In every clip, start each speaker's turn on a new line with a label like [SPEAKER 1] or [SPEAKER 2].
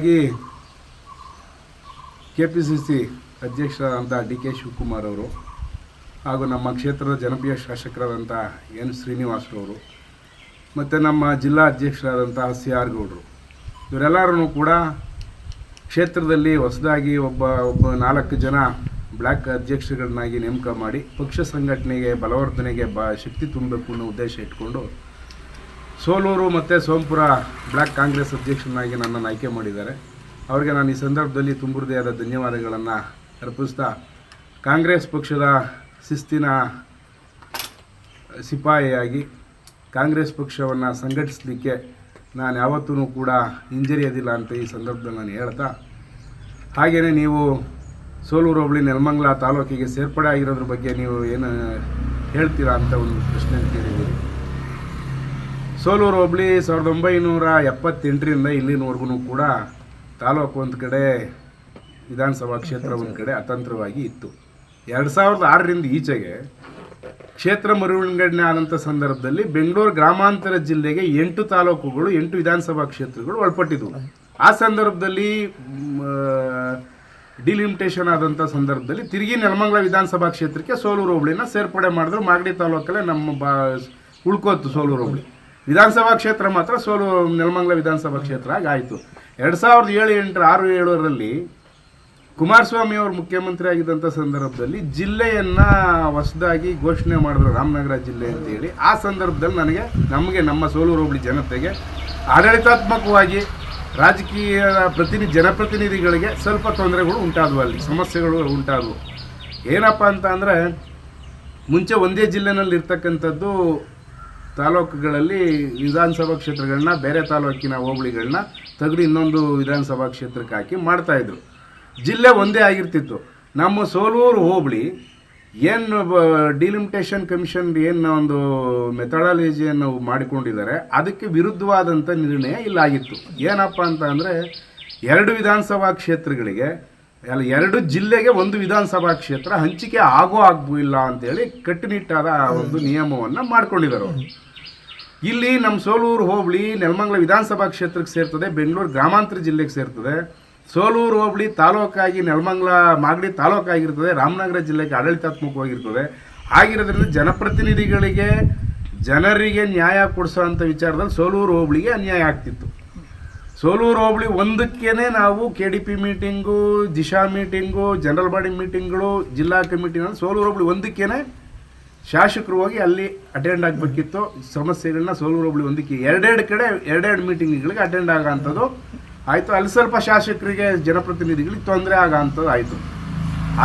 [SPEAKER 1] ಮೊದಲನೇದಾಗಿ K P C C ಅಧ್ಯಕ್ಷರಾದಂಥ D K Shivakumar ಅವರು ಹಾಗೂ ನಮ್ಮ ಕ್ಷೇತ್ರದ ಜನಪ್ರಿಯ ಶಾಸಕರಾದಂಥ ಎನ್ ಶ್ರೀನಿವಾಸರವರು ಮತ್ತು ನಮ್ಮ ಜಿಲ್ಲಾ ಅಧ್ಯಕ್ಷರಾದಂಥ ಸಿ ಆರ್ ಗೌಡರು. ಇವರೆಲ್ಲರೂ ಕೂಡ ಕ್ಷೇತ್ರದಲ್ಲಿ ಹೊಸದಾಗಿ ಒಬ್ಬ ಒಬ್ಬ ನಾಲ್ಕು ಜನ ಬ್ಲ್ಯಾಕ್ ಅಧ್ಯಕ್ಷಗಳನ್ನಾಗಿ ನೇಮಕ ಮಾಡಿ ಪಕ್ಷ ಸಂಘಟನೆಗೆ ಬಲವರ್ಧನೆಗೆ ಬ, ಶಕ್ತಿ ತುಂಬಬೇಕು ಅನ್ನೋ ಉದ್ದೇಶ ಇಟ್ಕೊಂಡು ಸೋಲೂರು ಮತ್ತು ಸೋಂಪುರ ಬ್ಲಾಕ್ ಕಾಂಗ್ರೆಸ್ ಅಧ್ಯಕ್ಷನಾಗಿ ನನ್ನನ್ನು ಆಯ್ಕೆ ಮಾಡಿದ್ದಾರೆ. ಅವರಿಗೆ ನಾನು ಈ ಸಂದರ್ಭದಲ್ಲಿ ತುಂಬ ಹೃದಯದ ಧನ್ಯವಾದಗಳನ್ನು ಅರ್ಪಿಸ್ತಾ, ಕಾಂಗ್ರೆಸ್ ಪಕ್ಷದ ಶಿಸ್ತಿನ ಸಿಪಾಯಿಯಾಗಿ ಕಾಂಗ್ರೆಸ್ ಪಕ್ಷವನ್ನು ಸಂಘಟಿಸಲಿಕ್ಕೆ ನಾನು ಯಾವತ್ತೂ ಕೂಡ ಹಿಂಜರಿಯೋದಿಲ್ಲ ಅಂತ ಈ ಸಂದರ್ಭದಲ್ಲಿ ನಾನು ಹೇಳ್ತಾ ಹಾಗೆಯೇ ನೀವು ಸೋಲೂರು ಹೋಬಳಿ ನೆಲಮಂಗಲ ತಾಲೂಕಿಗೆ ಸೇರ್ಪಡೆ ಆಗಿರೋದ್ರ ಬಗ್ಗೆ ನೀವು ಏನು ಹೇಳ್ತೀರಾ ಅಂತ ಒಂದು ಪ್ರಶ್ನೆ ಕೇಳಿದ್ದೀರಿ ಸೋಲೂರು ಹೋಬಳಿ ಸಾವಿರದ ಒಂಬೈನೂರ ಎಪ್ಪತ್ತೆಂಟರಿಂದ ಇಲ್ಲಿನವರೆಗೂ ಕೂಡ ತಾಲೂಕು ಒಂದು ಕಡೆ, ವಿಧಾನಸಭಾ ಕ್ಷೇತ್ರ ಒಂದು ಕಡೆ ಅತಂತ್ರವಾಗಿ ಇತ್ತು. ಎರಡು ಸಾವಿರದ ಆರರಿಂದ ಈಚೆಗೆ ಕ್ಷೇತ್ರ ಮರುವಿಂಗಡಣೆ ಆದಂಥ ಸಂದರ್ಭದಲ್ಲಿ ಬೆಂಗಳೂರು ಗ್ರಾಮಾಂತರ ಜಿಲ್ಲೆಗೆ ಎಂಟು ತಾಲೂಕುಗಳು, ಎಂಟು ವಿಧಾನಸಭಾ ಕ್ಷೇತ್ರಗಳು ಒಳಪಟ್ಟಿದ್ವು. ಆ ಸಂದರ್ಭದಲ್ಲಿ ಡಿಲಿಮಿಟೇಷನ್ ಆದಂಥ ಸಂದರ್ಭದಲ್ಲಿ ತಿರುಗಿ ನೆಲಮಂಗಲ ವಿಧಾನಸಭಾ ಕ್ಷೇತ್ರಕ್ಕೆ ಸೋಲೂರು ಹೋಬಳಿನ ಸೇರ್ಪಡೆ ಮಾಡಿದ್ರು. ಮಾಗಡಿ ತಾಲೂಕಲ್ಲೇ ನಮ್ಮ ಬಾ, ಉಳ್ಕೋತು ಸೋಲೂರು ಹೋಬಳಿ. ವಿಧಾನಸಭಾ ಕ್ಷೇತ್ರ ಮಾತ್ರ ಸೋಲು ನೆಲಮಂಗಲ ವಿಧಾನಸಭಾ ಕ್ಷೇತ್ರ ಆಗಾಯಿತು ಎರಡು ಸಾವಿರದ ಏಳು ಎಂಟು ಆರು, ಏಳರಲ್ಲಿ ಕುಮಾರಸ್ವಾಮಿ ಅವರು ಮುಖ್ಯಮಂತ್ರಿ ಆಗಿದ್ದಂಥ ಸಂದರ್ಭದಲ್ಲಿ ಜಿಲ್ಲೆಯನ್ನು ಹೊಸದಾಗಿ ಘೋಷಣೆ ಮಾಡಿದ್ರು ರಾಮನಗರ ಜಿಲ್ಲೆ ಅಂತೇಳಿ. ಆ ಸಂದರ್ಭದಲ್ಲಿ ನನಗೆ, ನಮಗೆ, ನಮ್ಮ ಸೋಲೂರು ಹೋಬಳಿ ಜನತೆಗೆ ಆಡಳಿತಾತ್ಮಕವಾಗಿ ರಾಜಕೀಯ ಪ್ರತಿನಿ, ಜನಪ್ರತಿನಿಧಿಗಳಿಗೆ ಸ್ವಲ್ಪ ತೊಂದರೆಗಳು ಉಂಟಾದವು ಅಲ್ಲಿ, ಸಮಸ್ಯೆಗಳು ಉಂಟಾದವು. ಏನಪ್ಪ ಅಂತ ಅಂದರೆ, ಮುಂಚೆ ಒಂದೇ ಜಿಲ್ಲೆನಲ್ಲಿ ಇರ್ತಕ್ಕಂಥದ್ದು ತಾಲೂಕುಗಳಲ್ಲಿ ವಿಧಾನಸಭಾ ಕ್ಷೇತ್ರಗಳನ್ನ, ಬೇರೆ ತಾಲೂಕಿನ ಹೋಬಳಿಗಳನ್ನ ತೆಗೆದು ಇನ್ನೊಂದು ವಿಧಾನಸಭಾ ಕ್ಷೇತ್ರಕ್ಕೆ ಹಾಕಿ ಮಾಡ್ತಾಯಿದ್ರು ಜಿಲ್ಲೆ ಒಂದೇ ಆಗಿರ್ತಿತ್ತು. ನಮ್ಮ ಸೋಲೂರು ಹೋಬಳಿ ಏನು ಡಿಲಿಮಿಟೇಷನ್ ಕಮಿಷನ್ ಏನು ಒಂದು ಮೆಥಡಾಲಜಿಯನ್ನು ಮಾಡಿಕೊಂಡಿದ್ದಾರೆ, ಅದಕ್ಕೆ ವಿರುದ್ಧವಾದಂಥ ನಿರ್ಣಯ ಇಲ್ಲಾಗಿತ್ತು ಏನಪ್ಪ ಅಂತ ಅಂದರೆ, ಎರಡು ವಿಧಾನಸಭಾ ಕ್ಷೇತ್ರಗಳಿಗೆ, ಅಲ್ಲ, ಎರಡು ಜಿಲ್ಲೆಗೆ ಒಂದು ವಿಧಾನಸಭಾ ಕ್ಷೇತ್ರ ಹಂಚಿಕೆ ಆಗೋ ಆಗ್ಬೋ ಇಲ್ಲ ಅಂತೇಳಿ ಕಟ್ಟುನಿಟ್ಟಾದ ಒಂದು ನಿಯಮವನ್ನು ಮಾಡ್ಕೊಂಡಿದ್ದಾರೆ ಅವರು. ಇಲ್ಲಿ ನಮ್ಮ ಸೋಲೂರು ಹೋಬಳಿ ನೆಲಮಂಗಲ ವಿಧಾನಸಭಾ ಕ್ಷೇತ್ರಕ್ಕೆ ಸೇರ್ತದೆ, ಬೆಂಗಳೂರು ಗ್ರಾಮಾಂತರ ಜಿಲ್ಲೆಗೆ ಸೇರ್ತದೆ. ಸೋಲೂರು ಹೋಬಳಿ ತಾಲೂಕಾಗಿ ನೆಲಮಂಗಲ ಮಾಗಡಿ ತಾಲೂಕಾಗಿರ್ತದೆ, ರಾಮನಗರ ಜಿಲ್ಲೆಗೆ ಆಡಳಿತಾತ್ಮಕವಾಗಿರ್ತದೆ. ಆಗಿರೋದ್ರಿಂದ ಜನಪ್ರತಿನಿಧಿಗಳಿಗೆ, ಜನರಿಗೆ ನ್ಯಾಯ ಕೊಡಿಸೋ ಅಂಥ ವಿಚಾರದಲ್ಲಿ ಸೋಲೂರು ಹೋಬಳಿಗೆ ಅನ್ಯಾಯ ಆಗ್ತಿತ್ತು. ಸೋಲೂರು ಹೋಬಳಿ ಒಂದಕ್ಕೇ ನಾವು K D P meeting Disha meeting general body ಮೀಟಿಂಗ್ಗಳು ಜಿಲ್ಲಾ ಕಮಿಟಿನಲ್ಲಿ ಸೋಲೂರು ಹೋಬಳಿ ಒಂದಕ್ಕೇನೆ ಶಾಸಕರು ಹೋಗಿ ಅಲ್ಲಿ ಅಟೆಂಡ್ ಆಗಬೇಕಿತ್ತು. ಸಮಸ್ಯೆಗಳನ್ನ ಸೋಲೂರು ಹೋಬಳಿ ಒಂದಕ್ಕೆ ಎರಡೆರಡು ಕಡೆ ಎರಡೆರಡು ಮೀಟಿಂಗ್ಗಳಿಗೆ ಅಟೆಂಡ್ ಆಗೋಂಥದ್ದು. ಆಯಿತು, ಅಲ್ಲಿ ಸ್ವಲ್ಪ ಶಾಸಕರಿಗೆ ಜನಪ್ರತಿನಿಧಿಗಳಿಗೆ ತೊಂದರೆ ಆಗೋಂಥದ್ದು ಆಯಿತು.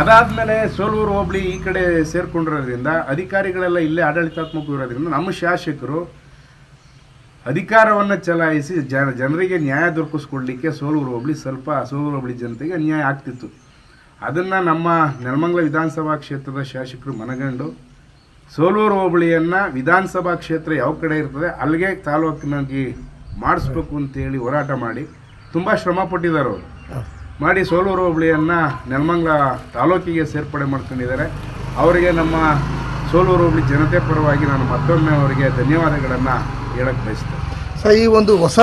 [SPEAKER 1] ಅದಾದಮೇಲೆ ಸೋಲೂರು ಹೋಬಳಿ ಈ ಕಡೆ ಸೇರಿಕೊಂಡಿರೋದ್ರಿಂದ, ಅಧಿಕಾರಿಗಳೆಲ್ಲ ಇಲ್ಲೇ ಆಡಳಿತಾತ್ಮಕ ಇರೋದ್ರಿಂದ ನಮ್ಮ ಶಾಸಕರು ಅಧಿಕಾರವನ್ನು ಚಲಾಯಿಸಿ ಜನ, ಜನರಿಗೆ ನ್ಯಾಯ ದೊರಕಿಸ್ಕೊಡ್ಲಿಕ್ಕೆ ಸೋಲೂರು ಹೋಬಳಿ ಸ್ವಲ್ಪ ಸೋಲೂರು ಹೋಬಳಿ ಜನತೆಗೆ ಅನ್ಯಾಯ ಆಗ್ತಿತ್ತು. ಅದನ್ನು ನಮ್ಮ ನೆಲಮಂಗಲ ವಿಧಾನಸಭಾ ಕ್ಷೇತ್ರದ ಶಾಸಕರು ಮನಗಂಡು ಸೋಲೂರು ಹೋಬಳಿಯನ್ನು ವಿಧಾನಸಭಾ ಕ್ಷೇತ್ರ ಯಾವ ಕಡೆ ಇರ್ತದೆ, ಅಲ್ಲಿಗೆ ತಾಲೂಕಿನಾಗಿ ಮಾಡಿಸ್ಬೇಕು ಅಂತೇಳಿ ಹೋರಾಟ ಮಾಡಿ ತುಂಬ ಶ್ರಮ ಪಟ್ಟಿದ್ದಾರೆ ಅವರು. ಮಾಡಿ ಸೋಲೂರು ಹೋಬಳಿಯನ್ನು ನೆಲಮಂಗ್ಲ ತಾಲೂಕಿಗೆ ಸೇರ್ಪಡೆ ಮಾಡ್ಕೊಂಡಿದ್ದಾರೆ. ಅವರಿಗೆ ನಮ್ಮ ಸೋಲೂರು ಹೋಬಳಿ ಜನತೆ ಪರವಾಗಿ ನಾನು ಮತ್ತೊಮ್ಮೆ ಅವರಿಗೆ ಧನ್ಯವಾದಗಳನ್ನು ಹೇಳಕ್ಕೆ ಬಯಸ್ತೇನೆ.
[SPEAKER 2] ಸರ್, ಈ ಒಂದು ಹೊಸ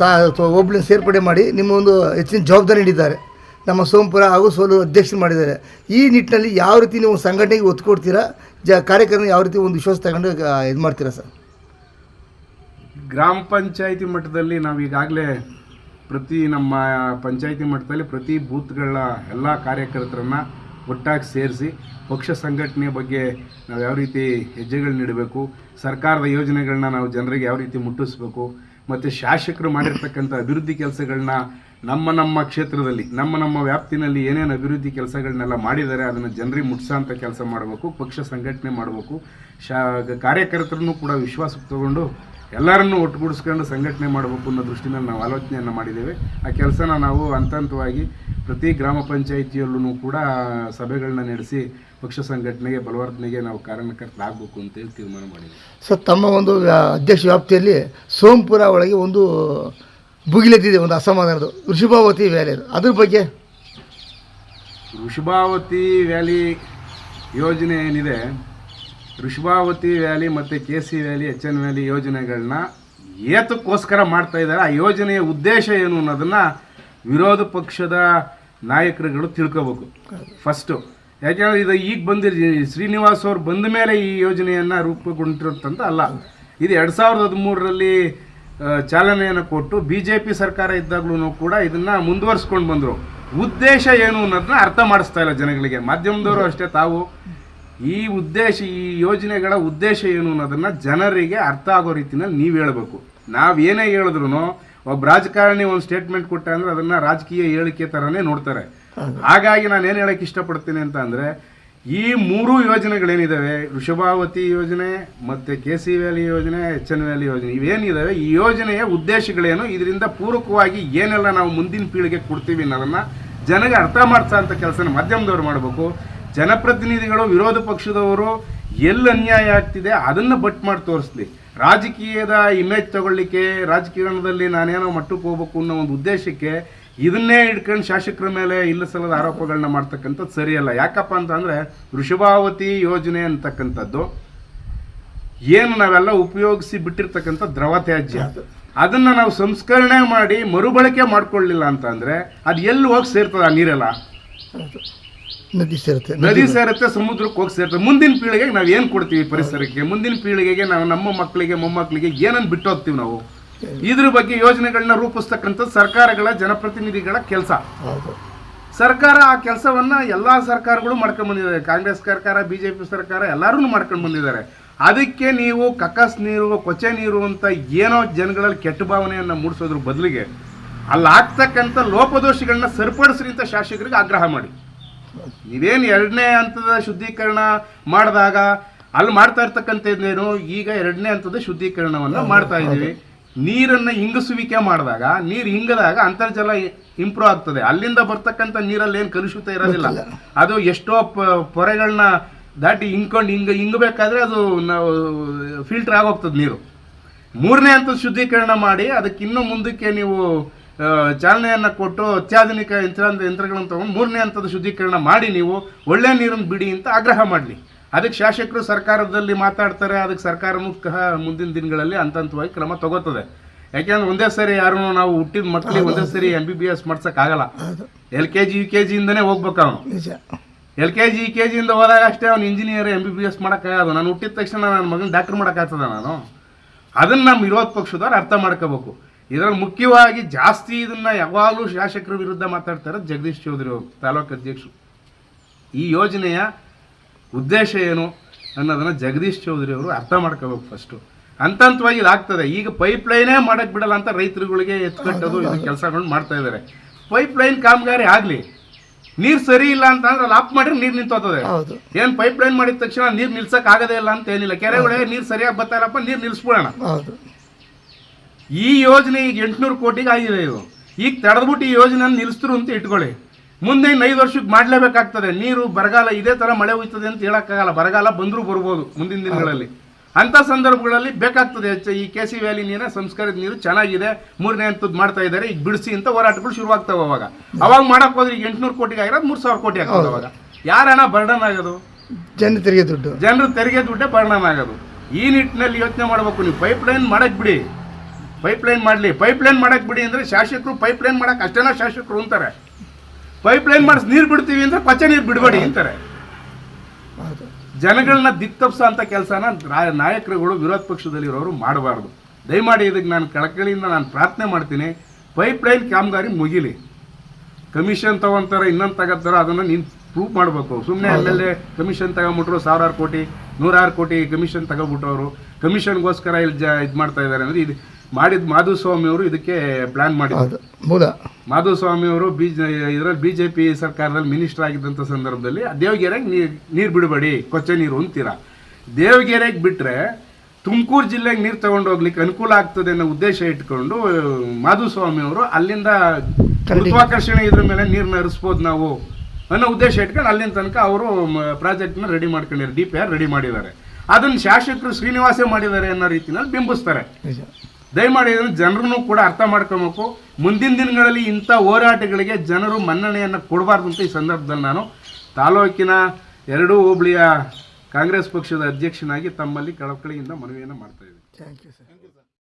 [SPEAKER 2] ತಾ ಹೋಬಳಿನ ಸೇರ್ಪಡೆ ಮಾಡಿ ನಿಮ್ಮ ಒಂದು ಹೆಚ್ಚಿನ ಜವಾಬ್ದಾರಿ ನೀಡಿದ್ದಾರೆ ನಮ್ಮ ಸೋಂಪುರ ಹಾಗೂ ಸೋಲು ಅಧ್ಯಕ್ಷರು ಮಾಡಿದ್ದಾರೆ. ಈ ನಿಟ್ಟಿನಲ್ಲಿ ಯಾವ ರೀತಿ ನೀವು ಸಂಘಟನೆಗೆ ಒತ್ತು ಕೊಡ್ತೀರಾ? ಜ ಕಾರ್ಯಕ್ರಮ ಯಾವ ರೀತಿ ಒಂದು ವಿಶ್ವಾಸ ತಗೊಂಡು ಇದು ಮಾಡ್ತೀರಾ ಸರ್?
[SPEAKER 1] ಗ್ರಾಮ ಪಂಚಾಯಿತಿ ಮಟ್ಟದಲ್ಲಿ ನಾವು ಈಗಾಗಲೇ ಪ್ರತಿ ನಮ್ಮ ಪಂಚಾಯಿತಿ ಮಟ್ಟದಲ್ಲಿ ಪ್ರತಿ ಬೂತ್ಗಳ ಎಲ್ಲ ಕಾರ್ಯಕರ್ತರನ್ನ ಒಟ್ಟಾಗಿ ಸೇರಿಸಿ ಪಕ್ಷ ಸಂಘಟನೆ ಬಗ್ಗೆ ನಾವು ಯಾವ ರೀತಿ ಹೆಜ್ಜೆಗಳನ್ನ ನೀಡಬೇಕು, ಸರ್ಕಾರದ ಯೋಜನೆಗಳನ್ನ ನಾವು ಜನರಿಗೆ ಯಾವ ರೀತಿ ಮುಟ್ಟಿಸ್ಬೇಕು, ಮತ್ತು ಶಾಸಕರು ಮಾಡಿರ್ತಕ್ಕಂಥ ಅಭಿವೃದ್ಧಿ ಕೆಲಸಗಳನ್ನ ನಮ್ಮ ನಮ್ಮ ಕ್ಷೇತ್ರದಲ್ಲಿ, ನಮ್ಮ ನಮ್ಮ ವ್ಯಾಪ್ತಿನಲ್ಲಿ ಏನೇನು ಅಭಿವೃದ್ಧಿ ಕೆಲಸಗಳನ್ನೆಲ್ಲ ಮಾಡಿದ್ದಾರೆ, ಅದನ್ನು ಜನರಿಗೆ ಮುಟ್ಸೋಂಥ ಕೆಲಸ ಮಾಡಬೇಕು, ಪಕ್ಷ ಸಂಘಟನೆ ಮಾಡಬೇಕು, ಶಾ, ಕಾರ್ಯಕರ್ತರನ್ನು ಕೂಡ ವಿಶ್ವಾಸಕ್ಕೆ ತಗೊಂಡು ಎಲ್ಲರನ್ನೂ ಒಟ್ಟುಗೂಡಿಸ್ಕೊಂಡು ಸಂಘಟನೆ ಮಾಡಬೇಕು ಅನ್ನೋ ದೃಷ್ಟಿನಲ್ಲಿ ನಾವು ಆಲೋಚನೆಯನ್ನು ಮಾಡಿದ್ದೇವೆ. ಆ ಕೆಲಸನ ನಾವು ಹಂತ ಹಂತವಾಗಿ ಪ್ರತಿ ಗ್ರಾಮ ಪಂಚಾಯಿತಿಯಲ್ಲೂ ಕೂಡ ಸಭೆಗಳನ್ನ ನಡೆಸಿ ಪಕ್ಷ ಸಂಘಟನೆಗೆ, ಬಲವರ್ಧನೆಗೆ ನಾವು ಕಾರಣಕರ್ತರಾಗಬೇಕು ಅಂತೇಳಿ ತೀರ್ಮಾನ ಮಾಡಿದ್ದೀವಿ.
[SPEAKER 2] ಸೊ ತಮ್ಮ ಒಂದು ಅಧ್ಯಕ್ಷ ವ್ಯಾಪ್ತಿಯಲ್ಲಿ ಸೋಂಪುರ ಒಳಗೆ ಒಂದು ಭುಗಿಲೆದ್ದಿದೆ ಒಂದು ಅಸಮಾಧಾನದ ಋಷಭಾವತಿ ವ್ಯಾಲಿ ಅದು. ಅದ್ರ ಬಗ್ಗೆ?
[SPEAKER 1] ಋಷಭಾವತಿ ವ್ಯಾಲಿ ಯೋಜನೆ ಏನಿದೆ? ಋಷಭಾವತಿ ವ್ಯಾಲಿ ಮತ್ತು K C valley, H N valley ಯೋಜನೆಗಳನ್ನ ಏತಕ್ಕೋಸ್ಕರ ಮಾಡ್ತಾ ಇದ್ದಾರೆ. ಆ ಯೋಜನೆಯ ಉದ್ದೇಶ ಏನು ಅನ್ನೋದನ್ನು ವಿರೋಧ ಪಕ್ಷದ ನಾಯಕರುಗಳು ತಿಳ್ಕೋಬೇಕು. ಫಸ್ಟು. ಯಾಕೆಂದರೆ ಇದು ಈಗ ಬಂದಿರ ಶ್ರೀನಿವಾಸ್ ಅವ್ರು ಬಂದ ಮೇಲೆ ಈ ಯೋಜನೆಯನ್ನು ರೂಪುಗೊಂಡಿರುತ್ತಂತ ಅಲ್ಲ. ಇದು ಎರಡು ಸಾವಿರದ ಹದಿಮೂರರಲ್ಲಿ ಚಾಲನೆಯನ್ನು ಕೊಟ್ಟು ಬಿ ಜೆ ಪಿ ಸರ್ಕಾರ ಇದ್ದಾಗ್ಲೂ ಕೂಡ ಇದನ್ನು ಮುಂದುವರಿಸ್ಕೊಂಡು ಬಂದರು. ಉದ್ದೇಶ ಏನು ಅನ್ನೋದನ್ನ ಅರ್ಥ ಮಾಡಿಸ್ತಾ ಇಲ್ಲ ಜನಗಳಿಗೆ. ಮಾಧ್ಯಮದವರು ಅಷ್ಟೇ ತಾವು ಈ ಉದ್ದೇಶ ಈ ಯೋಜನೆಗಳ ಉದ್ದೇಶ ಏನು ಅನ್ನೋದನ್ನ ಜನರಿಗೆ ಅರ್ಥ ಆಗೋ ರೀತಿಯಲ್ಲಿ ನೀವು ಹೇಳಬೇಕು. ನಾವು ಏನೇ ಹೇಳಿದ್ರು ಒಬ್ಬ ರಾಜಕಾರಣಿ ಒಂದು ಸ್ಟೇಟ್ಮೆಂಟ್ ಕೊಟ್ಟ ಅಂದರೆ ಅದನ್ನು ರಾಜಕೀಯ ಹೇಳಿಕೆ ಥರನೇ ನೋಡ್ತಾರೆ. ಹಾಗಾಗಿ ನಾನು ಏನು ಹೇಳಕ್ಕೆ ಇಷ್ಟಪಡ್ತೀನಿ ಅಂತ ಅಂದರೆ ಈ ಮೂರು ಯೋಜನೆಗಳೇನಿದ್ದಾವೆ ವೃಷಭಾವತಿ ಯೋಜನೆ ಮತ್ತು ಕೆ ಸಿ ವ್ಯಾಲಿ ಯೋಜನೆ ಎಚ್ ಎನ್ ವ್ಯಾಲಿ ಯೋಜನೆ ಇವೇನಿದ್ದಾವೆ ಈ ಯೋಜನೆಯ ಉದ್ದೇಶಗಳೇನು? ಇದರಿಂದ ಪೂರಕವಾಗಿ ಏನೆಲ್ಲ ನಾವು ಮುಂದಿನ ಪೀಳಿಗೆ ಕೊಡ್ತೀವಿ ಅನ್ನೋದನ್ನ ಜನಗೆ ಅರ್ಥ ಮಾಡಿಸೋಂಥ ಕೆಲಸನ ಮಾಧ್ಯಮದವ್ರು ಮಾಡಬೇಕು. ಜನಪ್ರತಿನಿಧಿಗಳು, ವಿರೋಧ ಪಕ್ಷದವರು ಎಲ್ಲಿ ಅನ್ಯಾಯ ಆಗ್ತಿದೆ ಅದನ್ನು ಬಟ್ ಮಾಡಿ ತೋರಿಸ್ಲಿ. ರಾಜಕೀಯದ ಇಮೇಜ್ ತಗೊಳ್ಳಿಕ್ಕೆ, ರಾಜಕೀಯದಲ್ಲಿ ನಾನೇನೋ ಮಟ್ಟಕ್ಕೆ ಹೋಗ್ಬೇಕು ಅನ್ನೋ ಒಂದು ಉದ್ದೇಶಕ್ಕೆ ಇದನ್ನೇ ಇಟ್ಕೊಂಡು ಶಾಸಕರ ಮೇಲೆ ಇಲ್ಲ ಸಲ್ಲದ ಆರೋಪಗಳನ್ನ ಮಾಡ್ತಕ್ಕಂಥದ್ದು ಸರಿಯಲ್ಲ. ಯಾಕಪ್ಪ ಅಂತಂದರೆ ವೃಷಭಾವತಿ ಯೋಜನೆ ಅಂತಕ್ಕಂಥದ್ದು ಏನು ನಾವೆಲ್ಲ ಉಪಯೋಗಿಸಿ ಬಿಟ್ಟಿರ್ತಕ್ಕಂಥ ದ್ರವ ತ್ಯಾಜ್ಯ ಅದನ್ನ ನಾವು ಸಂಸ್ಕರಣೆ ಮಾಡಿ ಮರುಬಳಕೆ ಮಾಡ್ಕೊಳ್ಳಿಲ್ಲ ಅಂತಂದ್ರೆ ಅದು ಎಲ್ಲಿ ಹೋಗಿ ಸೇರ್ತದ ಆ ನೀರೆಲ್ಲ?
[SPEAKER 2] ನದಿ ಸೇರುತ್ತೆ.
[SPEAKER 1] ನದಿ ಸೇರುತ್ತೆ ಸಮುದ್ರಕ್ಕೆ ಹೋಗಿ ಸೇರುತ್ತೆ ಮುಂದಿನ ಪೀಳಿಗೆಗೆ ನಾವು ಏನು ಕೊಡ್ತೀವಿ ಪರಿಸರಕ್ಕೆ? ಮುಂದಿನ ಪೀಳಿಗೆಗೆ ನಾವು ನಮ್ಮ ಮಕ್ಕಳಿಗೆ ಮೊಮ್ಮಕ್ಕಳಿಗೆ ಏನನ್ನು ಬಿಟ್ಟು ಹೋಗ್ತೀವಿ ನಾವು? ಇದ್ರ ಬಗ್ಗೆ ಯೋಜನೆಗಳನ್ನ ರೂಪಿಸ್ತಕ್ಕಂಥದ್ದು ಸರ್ಕಾರಗಳ ಜನಪ್ರತಿನಿಧಿಗಳ ಕೆಲಸ. ಸರ್ಕಾರ ಆ ಕೆಲಸವನ್ನ ಎಲ್ಲಾ ಸರ್ಕಾರಗಳು ಮಾಡ್ಕೊಂಡು ಬಂದಿದ್ದಾರೆ. ಕಾಂಗ್ರೆಸ್ ಸರ್ಕಾರ ಬಿಜೆಪಿ ಸರ್ಕಾರ ಎಲ್ಲರೂ ಮಾಡ್ಕೊಂಡು ಬಂದಿದ್ದಾರೆ. ಅದಕ್ಕೆ ನೀವು ಕಕ್ಕಸ್ ನೀರು ಕೊಚೆ ನೀರು ಅಂತ ಏನೋ ಜನಗಳಲ್ಲಿ ಕೆಟ್ಟ ಭಾವನೆಯನ್ನ ಮೂಡಿಸೋದ್ರ ಬದಲಿಗೆ ಅಲ್ಲಿ ಆಗ್ತಕ್ಕಂಥ ಲೋಪದೋಷಗಳನ್ನ ಸರಿಪಡಿಸ್ರಿ ಅಂತ ಶಾಸಕರಿಗೆ ಆಗ್ರಹ ಮಾಡಿ. ನೀವೇನು ಎರಡನೇ ಹಂತದ ಶುದ್ಧೀಕರಣ ಮಾಡಿದಾಗ ಅಲ್ಲಿ ಮಾಡ್ತಾ ಇರ್ತಕ್ಕಂಥದ್ದೇನು? ಈಗ ಎರಡನೇ ಹಂತದ ಶುದ್ಧೀಕರಣವನ್ನು ಮಾಡ್ತಾ ಇದ್ದೀವಿ ನೀರನ್ನ ಇಂಗಿಸುವಿಕೆ ಮಾಡಿದಾಗ ನೀರು ಇಂಗದಾಗ ಅಂತರ್ಜಲ ಇಂಪ್ರೂವ್ ಆಗ್ತದೆ. ಅಲ್ಲಿಂದ ಬರ್ತಕ್ಕಂಥ ನೀರಲ್ಲಿ ಏನು ಕಲುಷಿತ ಇರೋದಿಲ್ಲ. ಅದು ಎಷ್ಟೋ ಪ- ಪೊರೆಗಳನ್ನ ದಾಟಿ ಹಿಂಕೊಂಡು ಹಿಂಗ ಹಿಂಗಬೇಕಾದ್ರೆ ಅದು ನಾವು ಫಿಲ್ಟರ್ ಆಗೋಗ್ತದೆ ನೀರು. ಮೂರನೇ ಹಂತದ ಶುದ್ಧೀಕರಣ ಮಾಡಿ ಅದಕ್ಕೆ ಇನ್ನೂ ಮುಂದಕ್ಕೆ ನೀವು ಚಾಲನೆಯನ್ನು ಕೊಟ್ಟು ಅತ್ಯಾಧುನಿಕ ಯಂತ್ರ ಯಂತ್ರಗಳನ್ನು ತಗೊಂಡು ಮೂರನೇ ಹಂತದ ಶುದ್ಧೀಕರಣ ಮಾಡಿ ನೀವು ಒಳ್ಳೆ ನೀರನ್ನು ಬಿಡಿ ಅಂತ ಆಗ್ರಹ ಮಾಡಲಿ. ಅದಕ್ಕೆ ಶಾಸಕರು ಸರ್ಕಾರದಲ್ಲಿ ಮಾತಾಡ್ತಾರೆ ಅದಕ್ಕೆ ಸರ್ಕಾರನೂ ಸಹ ಮುಂದಿನ ದಿನಗಳಲ್ಲಿ ಹಂತ ಹಂತವಾಗಿ ಕ್ರಮ ತಗೋತದೆ. ಯಾಕೆಂದ್ರೆ ಒಂದೇ ಸರಿ ಯಾರೂ ನಾವು ಹುಟ್ಟಿದ ಮಕ್ಕಳಿಗೆ ಒಂದೇ ಸರಿ M B B S ಮಾಡ್ಸೋಕ್ಕಾಗಲ್ಲ. L K G U K ಜಿಯಿಂದನೇ ಹೋಗ್ಬೇಕು ಅವನು L K G U K ಜಿಯಿಂದ ಹೋದಾಗ ಅಷ್ಟೇ ಅವ್ನು engineer M B B S ಮಾಡೋಕ್ಕಾಗೋದು. ನಾನು ಹುಟ್ಟಿದ ತಕ್ಷಣ ನನ್ನ ಮಗನ ಡಾಕ್ಟರ್ ಮಾಡೋಕ್ಕಾಗ್ತದ ನಾನು? ಅದನ್ನು ನಮ್ಮ ವಿರೋಧ ಪಕ್ಷದವ್ರು ಅರ್ಥ ಮಾಡ್ಕೋಬೇಕು. ಇದರಲ್ಲಿ ಮುಖ್ಯವಾಗಿ ಜಾಸ್ತಿ ಇದನ್ನು ಯಾವಾಗಲೂ ಶಾಸಕರ ವಿರುದ್ಧ ಮಾತಾಡ್ತಾರೆ ಜಗದೀಶ್ ಚೌಧರಿ ಅವರು ತಾಲೂಕು ಅಧ್ಯಕ್ಷರು. ಈ ಯೋಜನೆಯ ಉದ್ದೇಶ ಏನು ಅನ್ನೋದನ್ನ ಜಗದೀಶ್ ಚೌಧರಿ ಅವರು ಅರ್ಥ ಮಾಡ್ಕೋಬೇಕು ಫಸ್ಟು ಹಂತ ಹಂತವಾಗಿ ಇದಾಗ್ತದೆ ಈಗ ಪೈಪ್ ಲೈನೇ ಮಾಡಕ್ ಬಿಡಲ್ಲ ಅಂತ ರೈತರುಗಳಿಗೆ ಎತ್ಕಟ್ಟೋದು ಇದು ಕೆಲಸಗಳನ್ನ ಮಾಡ್ತಾ ಇದ್ದಾರೆ ಪೈಪ್ ಲೈನ್ ಕಾಮಗಾರಿ ಆಗಲಿ. ನೀರು ಸರಿ ಇಲ್ಲ ಅಂತ ಅಂದ್ರೆ ಅಲ್ಲಿ ಆಫ್ ಮಾಡಿದ್ರೆ ನೀರು
[SPEAKER 2] ನಿಂತೋತದೆ
[SPEAKER 1] ಏನ್ ಪೈಪ್ ಲೈನ್ ಮಾಡಿದ ತಕ್ಷಣ ನೀರು ನಿಲ್ಸಕ್ಕೆ ಆಗದೇ ಇಲ್ಲ ಅಂತ ಏನಿಲ್ಲ. ಕೆರೆಗಳಿಗೆ ನೀರು ಸರಿಯಾಗಿ ಬರ್ತಾ ಇಲ್ಲಪ್ಪ ನೀರು ನಿಲ್ಸ್ಬಿಡೋಣ. ಈ ಯೋಜನೆ ಈಗ ಎಂಟುನೂರು ಕೋಟಿಗೆ ಆಗಿದೆ ಇದು. ಈಗ ತಡೆದ್ಬಿಟ್ಟು ಈ ಯೋಜನೆ ನಿಲ್ಲಿಸ್ತರು ಅಂತ ಇಟ್ಕೊಳ್ಳಿ. ಮುಂದೆ ಇನ್ನು ಐದು ವರ್ಷಕ್ಕೆ ಮಾಡಲೇಬೇಕಾಗ್ತದೆ. ನೀರು ಬರಗಾಲ ಇದೇ ಥರ ಮಳೆ ಹೋಯ್ತದೆ ಅಂತ ಹೇಳೋಕ್ಕಾಗಲ್ಲ. ಬರಗಾಲ ಬಂದರೂ ಬರ್ಬೋದು ಮುಂದಿನ ದಿನಗಳಲ್ಲಿ. ಅಂಥ ಸಂದರ್ಭಗಳಲ್ಲಿ ಬೇಕಾಗ್ತದೆ. ಹೆಚ್ಚು ಈ ಕೆ ಸಿ ವ್ಯಾಲಿ ನೀರ ಸಂಸ್ಕಾರದ ನೀರು ಚೆನ್ನಾಗಿದೆ. ಮೂರನೇ ಹಂತದ್ದು ಮಾಡ್ತಾ ಇದ್ದಾರೆ. ಈಗ ಬಿಡಿಸಿ ಅಂತ ಹೋರಾಟಗಳು ಶುರುವಾಗ್ತಾವೆ ಅವಾಗ. ಅವಾಗ ಮಾಡಕ್ ಹೋದ್ರೆ ಈಗ ಎಂಟುನೂರು ಕೋಟಿಗೆ ಆಗಿರೋದು ಮೂರು ಸಾವಿರ ಕೋಟಿ ಆಗ್ತದೆ ಅವಾಗ. ಯಾರ ಹಣ ಬರ್ಡನ್ ಆಗೋದು?
[SPEAKER 2] ಜನ ತೆರಿಗೆ ದುಡ್ಡು.
[SPEAKER 1] ಜನರು ತೆರಿಗೆ ದುಡ್ಡೇ ಬರ್ಡನ್ ಆಗೋದು. ಈ ನಿಟ್ಟಿನಲ್ಲಿ ಯೋಚನೆ ಮಾಡಬೇಕು. ನೀವು ಪೈಪ್ ಲೈನ್ ಮಾಡಕ್ ಬಿಡಿ. ಪೈಪ್ ಲೈನ್ ಮಾಡಲಿ. ಪೈಪ್ ಲೈನ್ ಮಾಡಕ್ ಬಿಡಿ ಅಂದ್ರೆ ಶಾಸಕರು ಪೈಪ್ ಲೈನ್ ಮಾಡಕ್ ಅಷ್ಟೇನ ಶಾಸಕರು ಅಂತಾರೆ. ಪೈಪ್ ಲೈನ್ ಮಾಡಿಸಿ ನೀರು ಬಿಡ್ತೀವಿ ಅಂದ್ರೆ ಪಚೆ ನೀರು ಬಿಡಬೇಡಿ ಅಂತಾರೆ. ಜನಗಳನ್ನ ದಿಕ್ತಪ್ಸೋ ಅಂತ ಕೆಲಸನ ನಾಯಕರುಗಳು ವಿರೋಧ ಪಕ್ಷದಲ್ಲಿರೋರು ಮಾಡಬಾರ್ದು. ದಯಮಾಡಿ ಇದಕ್ಕೆ ನಾನು ಕಳಕಳಿಯಿಂದ ನಾನು ಪ್ರಾರ್ಥನೆ ಮಾಡ್ತೀನಿ. ಪೈಪ್ ಲೈನ್ ಕಾಮಗಾರಿ ಮುಗಿಲಿ. ಕಮಿಷನ್ ತಗೊಂತಾರೆ ಇನ್ನೊಂದು ತಗೋತಾರ ಅದನ್ನು ನೀನು ಪ್ರೂವ್ ಮಾಡಬೇಕು. ಸುಮ್ಮನೆ ಅಲ್ಲಲ್ಲೇ ಕಮಿಷನ್ ತಗೊಂಬಿಟ್ರು ಸಾವಿರಾರು ಕೋಟಿ ನೂರಾರು ಕೋಟಿ ಕಮಿಷನ್ ತಗೊಬಿಟ್ಟವರು. ಕಮಿಷನ್ಗೋಸ್ಕರ ಇಲ್ಲಿ ಜ ಇದು ಮಾಡ್ತಾ ಇದ್ದಾರೆ ಅಂದರೆ ಇದು. ಮಾಡಿದ ಮಾಧುಸ್ವಾಮಿ ಅವರು ಇದಕ್ಕೆ ಪ್ಲಾನ್ ಮಾಡಿದ್ರು.
[SPEAKER 2] ಹೌದು ಮೂಲ.
[SPEAKER 1] ಮಾಧುಸ್ವಾಮಿ ಅವರು ಬಿ ಇದರಲ್ಲಿ ಬಿ ಜೆ ಪಿ ಸರ್ಕಾರದಲ್ಲಿ ಮಿನಿಸ್ಟರ್ ಆಗಿದ್ದಂಥ ಸಂದರ್ಭದಲ್ಲಿ ದೇವಗೆರೆಗೆ ನೀರು ನೀರು ಬಿಡಬೇಡಿ ಕೊಚ್ಚೆ ನೀರು ಅಂತೀರ? ದೇವಗೆರೆಗೆ ಬಿಟ್ಟರೆ ತುಮಕೂರು ಜಿಲ್ಲೆಗೆ ನೀರು ತಗೊಂಡು ಹೋಗ್ಲಿಕ್ಕೆ ಅನುಕೂಲ ಆಗ್ತದೆ ಅನ್ನೋ ಉದ್ದೇಶ ಇಟ್ಕೊಂಡು ಮಾಧುಸ್ವಾಮಿ ಅವರು ಅಲ್ಲಿಂದ ಗುರುತ್ವಾಕರ್ಷಣೆ ಇದ್ರ ಮೇಲೆ ನೀರನ್ನ ಹರಿಸ್ಬೋದು ನಾವು ಅನ್ನೋ ಉದ್ದೇಶ ಇಟ್ಕೊಂಡು ಅಲ್ಲಿಂದ ತನಕ ಅವರು ಪ್ರಾಜೆಕ್ಟ್ನ ರೆಡಿ ಮಾಡ್ಕೊಂಡಿದ್ದಾರೆ ಡಿ ಪಿ ಆರ್ ರೆಡಿ ಮಾಡಿದ್ದಾರೆ. ಅದನ್ನು ಶಾಸಕರು ಶ್ರೀನಿವಾಸೇ ಮಾಡಿದ್ದಾರೆ ಅನ್ನೋ ರೀತಿಯಲ್ಲಿ ಬಿಂಬಿಸ್ತಾರೆ. ದಯಮಾಡಿ ಇದನ್ನು ಜನರನ್ನು ಕೂಡ ಅರ್ಥ ಮಾಡ್ಕೊಬೇಕು. ಮುಂದಿನ ದಿನಗಳಲ್ಲಿ ಇಂಥ ಹೋರಾಟಗಳಿಗೆ ಜನರು ಮನ್ನಣೆಯನ್ನು ಕೊಡಬಾರ್ದು ಅಂತ ಈ ಸಂದರ್ಭದಲ್ಲಿ ನಾನು ತಾಲೂಕಿನ ಎರಡೂ ಹೋಬಳಿಯ ಕಾಂಗ್ರೆಸ್ ಪಕ್ಷದ ಅಧ್ಯಕ್ಷನಾಗಿ ತಮ್ಮಲ್ಲಿ ಕಳಕಳಿಯಿಂದ ಮನವಿಯನ್ನು ಮಾಡ್ತಾ ಇದ್ದೀನಿ.
[SPEAKER 2] Thank you sir